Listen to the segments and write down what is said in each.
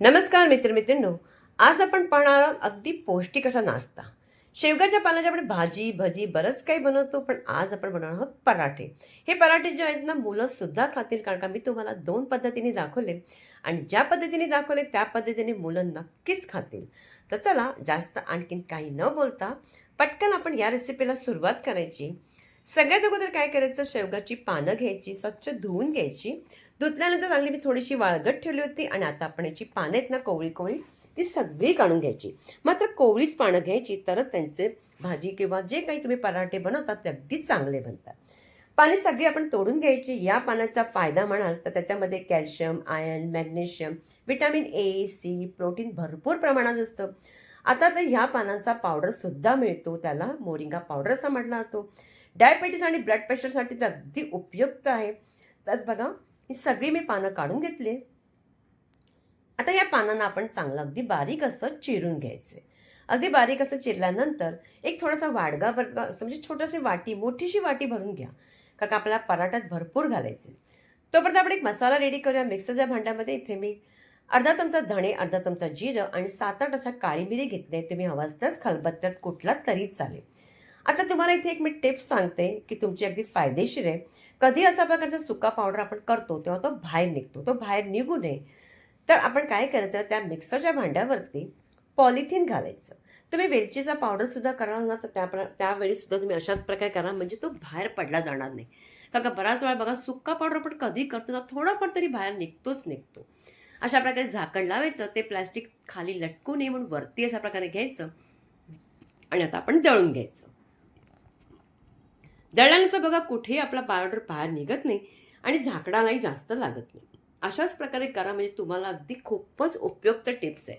नमस्कार मित्रमित्रांनो. आज आपण पाहणार आहोत अगदी पौष्टिक असा नाश्ता. शेवग्याच्या पानाची आपण भाजी भजी बरंच काही बनवतो पण आज आपण बनवणार आहोत पराठे. हे पराठे जे आहेत ना मुलं सुद्धा खातील कारण का मी तुम्हाला दोन पद्धतीने दाखवले आणि ज्या पद्धतीने दाखवले त्या पद्धतीने मुलं नक्कीच खातील. तर चला जास्त आणखीन काही न बोलता पटकन आपण या रेसिपीला सुरुवात करायची. सगळ्यात अगोदर काय करायचं? शेवगाची पानं घ्यायची स्वच्छ धुवून घ्यायची. धुतल्यानंतर चांगली मी थोडीशी वाळगट ठेवली होती आणि आता आपण याची पानं आहेत ना कोवळी कोवळी ती सगळी काढून घ्यायची. मात्र कोवळीच पानं घ्यायची तरच त्यांचे भाजी किंवा जे काही तुम्ही पराठे बनवतात ते अगदी चांगले बनतात. पाने सगळी आपण तोडून घ्यायची. या पानाचा फायदा म्हणाल तर त्याच्यामध्ये calcium iron magnesium vitamin A C protein भरपूर प्रमाणात असतं. आता तर ह्या पानांचा पावडरसुद्धा मिळतो. त्याला मोरिंगा पावडर असा म्हटला जातो. डायबेटीस आणि ब्लड प्रेशरसाठी तर अगदी उपयुक्त आहे. तर बघा ही सगळी मी पानं काढून घेतली. आता या पानांना आपण चांगलं अगदी बारीक असं चिरून घ्यायचे. अगदी बारीक असं चिरल्यानंतर एक थोडासा वाडगा बरगा असं म्हणजे छोटीशी वाटी मोठीशी वाटी भरून घ्या. कारण का आपल्याला पराठ्यात भरपूर घालायचे. तोपर्यंत आपण एक मसाला रेडी करूया. मिक्सरच्या भांड्यामध्ये इथे मी अर्धा चमचा धणे अर्धा चमचा जिरं आणि सात आठ असा काळी मिरी घेतले. तुम्ही हवा असताच खलबत्त्यात कुठला तरी चालेल. आता तुम्हाला इथे एक मी टिप्स सांगते की तुमची अगदी फायदेशीर आहे. कधी असा प्रकारचा सुका पावडर आपण करतो तेव्हा तो बाहेर निघतो तो बाहेर निघू नये. तर आपण काय करायचं त्या मिक्सरच्या भांड्यावरती पॉलिथिन घालायचं. तुम्ही वेलचीचा पावडरसुद्धा कराल ना तर त्या प्र त्यावेळीसुद्धा तुम्ही अशाच प्रकारे करा म्हणजे तो बाहेर पडला जाणार नाही. कारण का बराच वेळा बघा सुका पावडर आपण कधी करतो ना थोडाफार तरी बाहेर निघतोच निघतो. अशा प्रकारे झाकण लावायचं ते प्लॅस्टिक खाली लटकू नये म्हणून वरती अशा प्रकारे घ्यायचं. आणि आता आपण दळून घ्यायचं. दळल्यानंतर बघा कुठेही आपला पावडर बाहेर निघत नाही आणि झाकडालाही जास्त लागत नाही. अशाच प्रकारे करा म्हणजे तुम्हाला अगदी खूपच उपयुक्त टिप्स आहे.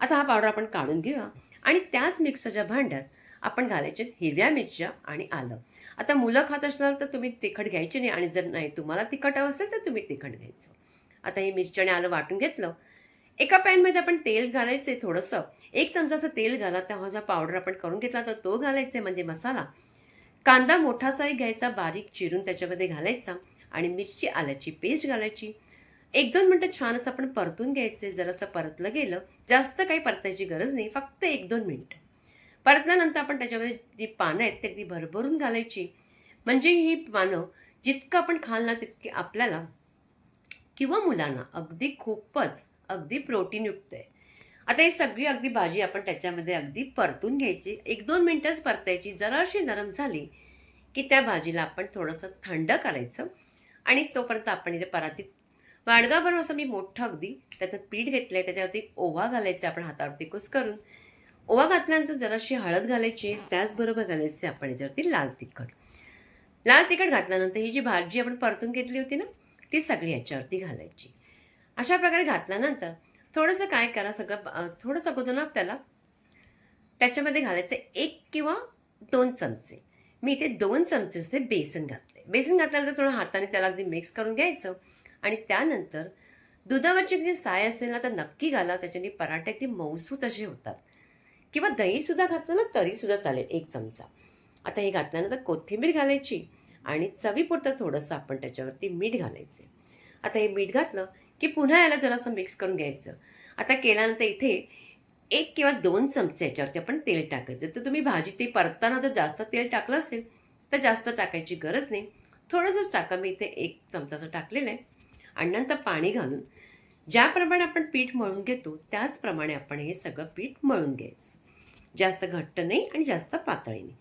आता हा पावडर आपण काढून घेऊया. आणि त्याच मिक्सरच्या भांड्यात आपण घालायचे हिरव्या मिरच्या आणि आलं. आता मुलं खात असणार तर तुम्ही तिखट घ्यायची नाही आणि जर नाही तुम्हाला तिखट हवं असेल तर तुम्ही तिखट घ्यायचं. आता हे मिरची आणि आलं वाटून घेतलं. एका पॅनमध्ये आपण तेल घालायचे थोडंसं. एक चमचाचं तेल घाला तेव्हा जो पावडर आपण करून घेतला तर तो घालायचा म्हणजे मसाला. कांदा मोठासाही घ्यायचा बारीक चिरून त्याच्यामध्ये घालायचा आणि मिरची आल्याची पेस्ट घालायची. एक दोन मिनटं छान असं आपण परतून घ्यायचे जरासं परतलं गेलं जास्त काही परतायची गरज नाही फक्त एक दोन मिनटं. परतल्यानंतर आपण त्याच्यामध्ये जी पानं आहेत ती अगदी भरभरून घालायची. म्हणजे ही पानं जितकं आपण खाल ना तितकी आपल्याला किंवा मुलांना अगदी खूपच अगदी प्रोटीनयुक्त आहे. आता ही सगळी अगदी भाजी आपण त्याच्यामध्ये अगदी परतून घ्यायची. एक दोन मिनटंच परतायची. जराशी नरम झाली की त्या भाजीला आपण थोडंसं थंड करायचं आणि तोपर्यंत आपण इथे परातीत वाणगाभरून असं मी मोठं अगदी त्याचं पीठ घेतलं आहे त्याच्यावरती ओवा घालायचा आपण हातावरती कुस करून. ओवा घातल्यानंतर जराशी हळद घालायची. त्याचबरोबर घालायचे आपण याच्यावरती लाल तिखट. लाल तिखट घातल्यानंतर ही जी भाजी आपण परतून घेतली होती ना ती सगळी याच्यावरती घालायची. अशा प्रकारे घातल्यानंतर थोडंसं काय करा सगळं थोडंसं अगोदर ना त्याला त्याच्यामध्ये घालायचं एक किंवा दोन चमचे. मी इथे दोन चमचे असते बेसन घातले बेसन घातल्यानंतर थोडं हाताने त्याला अगदी मिक्स करून घ्यायचं आणि त्यानंतर दुधावरची जी साय असेल ना तर नक्की घाला. त्याच्याने पराठे अगदी मऊसूत असे होतात. किंवा दहीसुद्धा घातलं ना तरीसुद्धा चालेल एक चमचा. आता हे घातल्यानंतर कोथिंबीर घालायची आणि चवीपुरतं थोडंसं आपण त्याच्यावरती मीठ घालायचे आता हे मीठ घातलं की पुन्हा याला जरासं मिक्स करून घ्यायचं. आता केल्यानंतर इथे एक किंवा दोन चमचे याच्यावरती आपण तेल टाकायचं. तर तुम्ही भाजी ते परताना जर जास्त तेल टाकलं असेल तर जास्त टाकायची गरज नाही. थोडंसंच टाका. मी इथे एक चमचाचं टाकलेलं आहे. आणि नंतर पाणी घालून ज्याप्रमाणे आपण पीठ मळून घेतो त्याचप्रमाणे आपण हे सगळं पीठ मळून घ्यायचं. जास्त घट्ट नाही आणि जास्त पातळी नाही.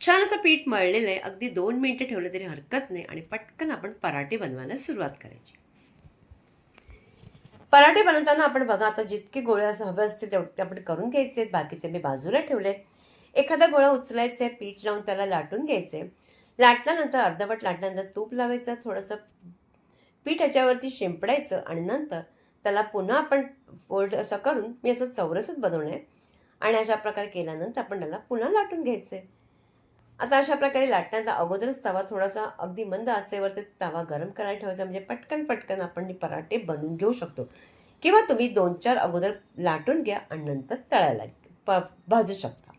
छान असं पीठ मळलेलं आहे. अगदी दोन मिनटं ठेवलं तरी हरकत नाही आणि पटकन आपण पराठे बनवायला सुरुवात करायची. पराठे बनवताना आपण बघा आता जितके गोळे असं हवे असतील तेवढे आपण करून घ्यायचे आहेत. बाकीचे मी बाजूला ठेवलेत एखादा गोळा उचलायचा आहे पीठ लावून त्याला लाटून घ्यायचे लाटल्यानंतर अर्धवट लाटल्यानंतर तूप लावायचं थोडंसं पीठ ह्याच्यावरती शिंपडायचं आणि नंतर त्याला पुन्हा आपण फोल्ड असं करून मी याचं चौरसच बनवणं आहे आणि अशा प्रकारे केल्यानंतर आपण त्याला पुन्हा लाटून घ्यायचं आहे आता अशा प्रकारे लाटण्याचा अगोदरच तवा थोडासा अगदी मंद आचेवरती तवा गरम करायला ठेवायचा म्हणजे पटकन पटकन आपण पराठे बनवून घेऊ शकतो. किंवा तुम्ही दोन चार अगोदर लाटून घ्या आणि नंतर तळायला प भाजू शकता.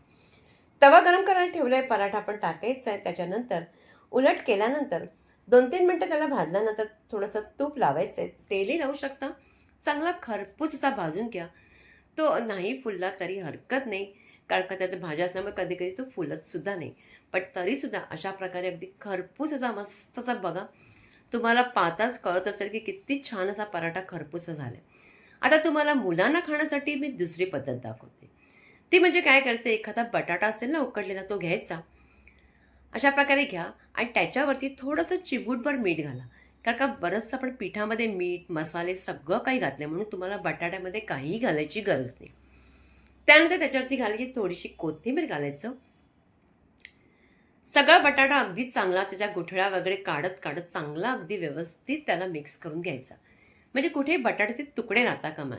तवा गरम करायला ठेवला आहे पराठा आपण टाकायचा आहे त्याच्यानंतर उलट केल्यानंतर दोन तीन मिनटं त्याला भाजल्यानंतर थोडंसं तूप लावायचं आहे तेलही लावू शकता. चांगला खरपूस असा भाजून घ्या. तो नाही फुलला तरी हरकत नाही. कारण का त्यात भाज्या असल्यामुळे कधी कधी तो फुलतसुद्धा नाही. पण तरीसुद्धा अशा प्रकारे अगदी खरपूस असा मस्त असा बघा तुम्हाला पाहताच कळत असेल की किती छान असा पराठा खरपूस झाला आता तुम्हाला मुलांना खाण्यासाठी मी दुसरी पद्धत दाखवते. ती म्हणजे काय करायचं एखादा बटाटा असेल ना उकडलेला तो घ्यायचा. अशा प्रकारे घ्या आणि त्याच्यावरती थोडंसं चिबूटभर मीठ घाला. कारण का बरंचसं आपण पिठामध्ये मीठ मसाले सगळं काही घातलं म्हणून तुम्हाला बटाट्यामध्ये काहीही घालायची गरज नाही. त्यानंतर त्याच्यावरती घालायची थोडीशी कोथिंबीर घालायचं. सगळा बटाटा अगदी चांगला त्याच्या गुठळ्या वगैरे काढत काढत चांगला अगदी व्यवस्थित त्याला मिक्स करून घ्यायचा. म्हणजे कुठेही बटाट्याचे तुकडे राहता कामा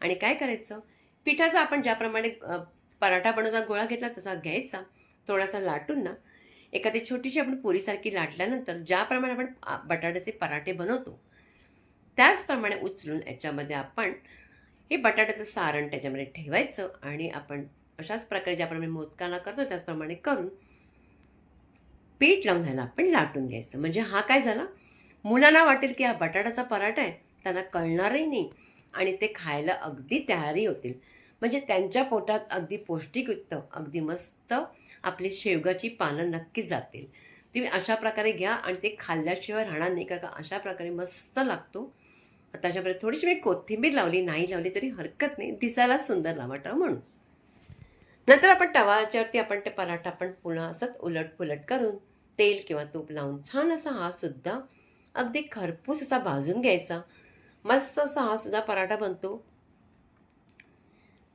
आणि काय करायचं? पिठाचा आपण ज्याप्रमाणे पराठा बनवता गोळा घेतला तसा घ्यायचा. थोडासा लाटून ना एखादी छोटीशी आपण पुरीसारखी लाटल्यानंतर ज्याप्रमाणे आपण बटाट्याचे पराठे बनवतो त्याचप्रमाणे उचलून याच्यामध्ये आपण हे बटाट्याचं सारण त्याच्यामध्ये ठेवायचं आणि आपण अशाच प्रकारे ज्याप्रमाणे मोदकाला करतो त्याचप्रमाणे करून पीठ लावून ह्याला आपण लाटून घ्यायचं. म्हणजे हा काय झाला? मुलांना वाटेल की हा बटाट्याचा पराठा आहे त्यांना कळणारही नाही आणि ते खायला अगदी तयारी होतील. म्हणजे त्यांच्या पोटात अगदी पौष्टिकयुक्त अगदी मस्त आपली शेवगाची पानं नक्कीच जातील. तुम्ही अशा प्रकारे घ्या आणि ते खाल्ल्याशिवाय राहणार नाही कारण का अशा प्रकारे मस्त लागतो. आता थोडीशी मी कोथिंबीर लावली नाही लावली तरी हरकत नाही. दिसायला सुंदर लावाटावं म्हणून. नंतर आपण तवाच्यावरती आपण ते पराठा आपण पुन्हा असंच उलट पुलट करून तेल किंवा तूप लावून छान असा हा सुद्धा अगदी खरपूस असा भाजून घ्यायचा. मस्त असा हा सुद्धा पराठा बनतो.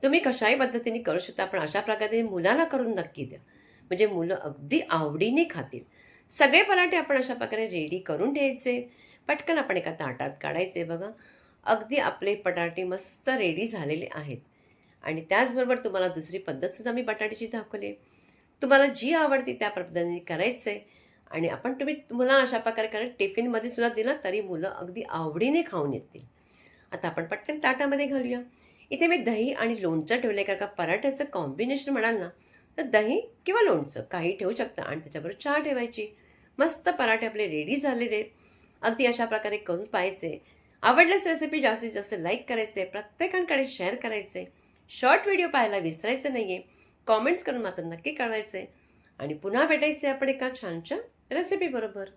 तुम्ही कशाही पद्धतीने करू शकता पण अशा प्रकारे मुलांना करून नक्की द्या. म्हणजे मुलं अगदी आवडीने खातील. सगळे पराठे आपण अशा प्रकारे रेडी करून ठेवायचे पटकन आपण एका ताटात काढायचे बघा. अगदी आपले बटाटे मस्त रेडी झालेले आहेत. आणि त्याचबरोबर तुम्हाला दुसरी पद्धतसुद्धा मी बटाट्याची दाखवली तुम्हाला जी आवडती त्या पद्धतीने करायचं आहे आणि आपण तुम्ही मुलं अशा प्रकारे कारण टिफिनमध्ये सुद्धा दिला तरी मुलं अगदी आवडीने खाऊन येतील. आता आपण पटकन ताटामध्ये घालूया. इथे मी दही आणि लोणचं ठेवलं आहे कारण का पराठ्याचं कॉम्बिनेशन म्हणाल ना तर दही किंवा लोणचं काही ठेवू शकता. आणि त्याच्याबरोबर चहा ठेवायची. मस्त पराठे आपले रेडी झालेले आहेत. अगदी अशा प्रकारे करून पाहायचे. आवडल्यास रेसिपी जास्तीत जास्त लाईक करायचे प्रत्येकांकडे शेअर करायचे. शॉर्ट व्हिडिओ पाहायला विसरायचं नाही आहे कॉमेंट्स करून मात्र नक्की कळवायचे. आणि पुन्हा भेटायचे आपण एका छानच्या रेसिपीबरोबर